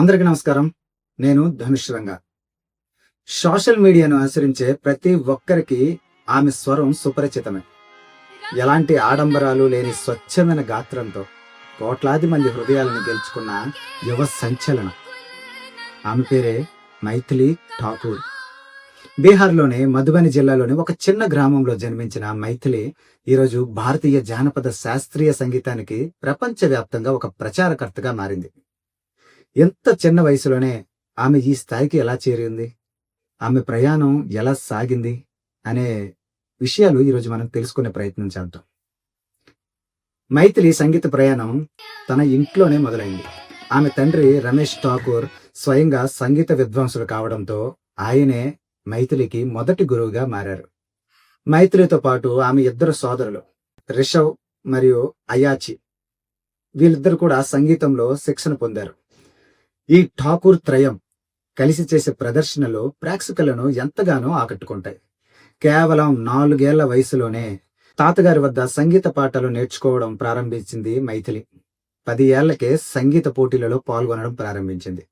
అందరికీ నమస్కారం. నేను ధనుష్ సోషల్ మీడియాను అనుసరించే ప్రతి ఒక్కరికి ఆమె స్వరం సుపరిచితమే. ఎలాంటి ఆడంబరాలు లేని స్వచ్ఛమైన గాత్రంతో కోట్లాది మంది హృదయాలను గెలుచుకున్న యువ సంచలనం. ఆమె పేరే మైథిలి ఠాకూర్. బీహార్లోని మధుబని జిల్లాలోని ఒక చిన్న గ్రామంలో జన్మించిన మైథిలి ఈరోజు భారతీయ జానపద శాస్త్రీయ సంగీతానికి ప్రపంచవ్యాప్తంగా ఒక ప్రచారకర్తగా మారింది. ఎంత చిన్న వయసులోనే ఆమె ఈ స్థాయికి ఎలా చేరింది? ఆమె ప్రయాణం ఎలా సాగింది? అనే విషయాలు ఈరోజు మనం తెలుసుకునే ప్రయత్నం చేద్దాం. మైథిలి సంగీత ప్రయాణం తన ఇంట్లోనే మొదలైంది. ఆమె తండ్రి రమేష్ ఠాకూర్ స్వయంగా సంగీత విద్వాంసుడు కావడంతో ఆయనే మైథిలికి మొదటి గురువుగా మారారు. మైథిలితో పాటు ఆమె ఇద్దరు సోదరులు రిషవ్ మరియు అయాచి. వీళ్ళిద్దరు కూడా సంగీతంలో శిక్షణ పొందారు. ఈ ఠాకూర్ త్రయం కలిసి చేసే ప్రదర్శనలు ప్రేక్షకులను ఎంతగానో ఆకట్టుకుంటాయి. కేవలం నాలుగేళ్ళ వయసులోనే తాతగారి వద్ద సంగీత పాటలు నేర్చుకోవడం ప్రారంభించింది మైథిలి. పది ఏళ్ళకే సంగీత పోటీలలో పాల్గొనడం ప్రారంభించింది.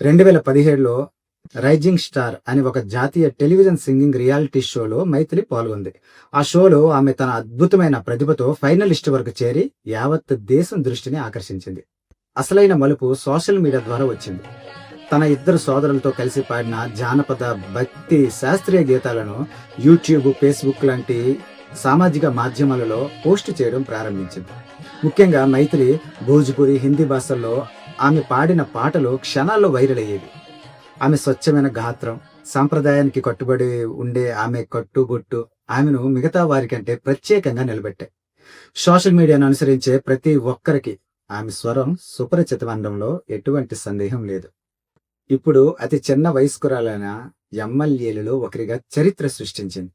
రెండు వేల పదిహేడులో రైజింగ్ స్టార్ అని ఒక జాతీయ టెలివిజన్ సింగింగ్ రియాలిటీ షోలో మైథిలి పాల్గొంది. ఆ షోలో ఆమె తన అద్భుతమైన ప్రతిభతో ఫైనలిస్ట్ వరకు చేరి యావత్ దేశం దృష్టిని ఆకర్షించింది. అసలైన మలుపు సోషల్ మీడియా ద్వారా వచ్చింది. తన ఇద్దరు సోదరులతో కలిసి పాడిన జానపద భక్తి శాస్త్రీయ గీతాలను యూట్యూబ్ ఫేస్బుక్ లాంటి సామాజిక మాధ్యమాలలో పోస్ట్ చేయడం ప్రారంభించింది. ముఖ్యంగా మైత్రి భోజ్పురి హిందీ భాషల్లో ఆమె పాడిన పాటలు క్షణాల్లో వైరల్ అయ్యేవి. ఆమె స్వచ్ఛమైన గాత్రం సాంప్రదాయానికి కట్టుబడి ఉండే ఆమె కట్టుబొట్టు ఆమెను మిగతా వారికంటే ప్రత్యేకంగా నిలబెట్టాయి. సోషల్ మీడియాను అనుసరించే ప్రతి ఒక్కరికి ఆమె స్వరం సుపరిచితమండంలో ఎటువంటి సందేహం లేదు. ఇప్పుడు అతి చిన్న వయస్కురాలైన ఎమ్మెల్యేలలో ఒకరిగా చరిత్ర సృష్టించింది.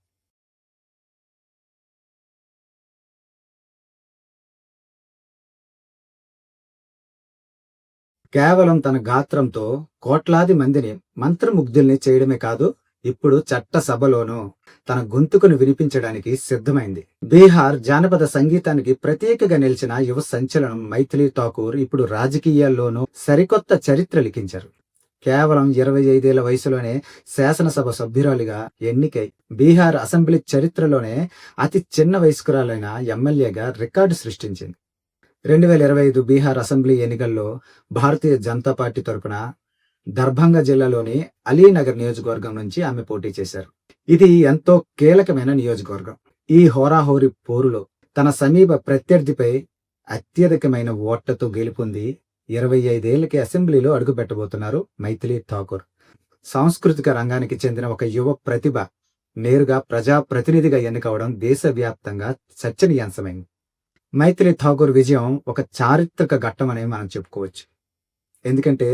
కేవలం తన గాత్రంతో కోట్లాది మందిని మంత్రముగ్ధుల్ని చేయడమే కాదు ఇప్పుడు చట్టసభలోనూ తన గొంతుకును వినిపించడానికి సిద్ధమైంది. బీహార్ జానపద సంగీతానికి ప్రత్యేకగా నిలిచిన యువ సంచలనం మైథిలి ఠాకూర్ ఇప్పుడు రాజకీయాల్లోనూ సరికొత్త చరిత్ర లిఖించారు. కేవలం ఇరవై ఐదేళ్ళ వయసులోనే శాసనసభ సభ్యురాలిగా ఎన్నికై బీహార్ అసెంబ్లీ చరిత్రలోనే అతి చిన్న వయస్కురాలైన ఎమ్మెల్యేగా రికార్డు సృష్టించింది. రెండు వేల ఇరవై ఐదు బీహార్ అసెంబ్లీ ఎన్నికల్లో భారతీయ జనతా పార్టీ తరపున దర్భంగా జిల్లాలోని అలీనగర్ నియోజకవర్గం నుంచి ఆమె పోటీ చేశారు. ఇది ఎంతో కీలకమైన నియోజకవర్గం. ఈ హోరాహోరి పోరులో తన సమీప ప్రత్యర్థిపై అత్యధికమైన ఓట్లతో గెలుపొంది ఇరవై ఐదేళ్ళకి అసెంబ్లీలో అడుగుపెట్టబోతున్నారు మైథిలి ఠాకూర్. సాంస్కృతిక రంగానికి చెందిన ఒక యువ ప్రతిభ నేరుగా ప్రజా ప్రతినిధిగా ఎన్నికవడం దేశవ్యాప్తంగా చర్చనీయాంశమైంది. మైత్రి ఠాకూర్ విజయం ఒక చారిత్రక ఘట్టమని మనం చెప్పుకోవచ్చు. ఎందుకంటే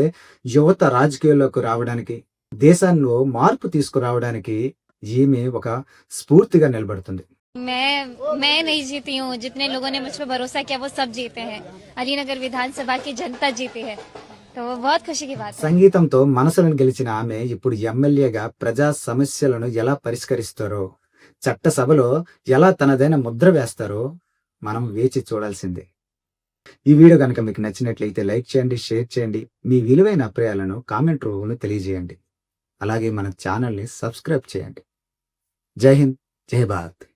యువత రాజకీయాల్లోకి రావడానికి దేశాల్లో మార్పు తీసుకురావడానికి ఈమె ఒక స్ఫూర్తిగా నిలబడుతుంది मैं मैं नहीं जीती हूँ जितने लोगों ने मुझ पर भरोसा किया वो सब जीते हैं अलीनगर विधानसभा की जनता जीती है तो वो बहुत खुशी की बात है సంగీతంతో మనసులను గెలిచిన ఆమె ఇప్పుడు ఎమ్మెల్యేగా ప్రజా సమస్యలను ఎలా పరిష్కరిస్తారో చట్టసభలో ఎలా తనదైన ముద్ర వేస్తారో మనం వేచి చూడాల్సిందే ఈ వీడియో కనుక మీకు నచ్చినట్లయితే లైక్ చేయండి షేర్ చేయండి. మీ విలువైన అభిప్రాయాలను కామెంట్ రూపంలో తెలియజేయండి. అలాగే మన ఛానల్ని సబ్స్క్రైబ్ చేయండి. జై హింద్ జై భారత్.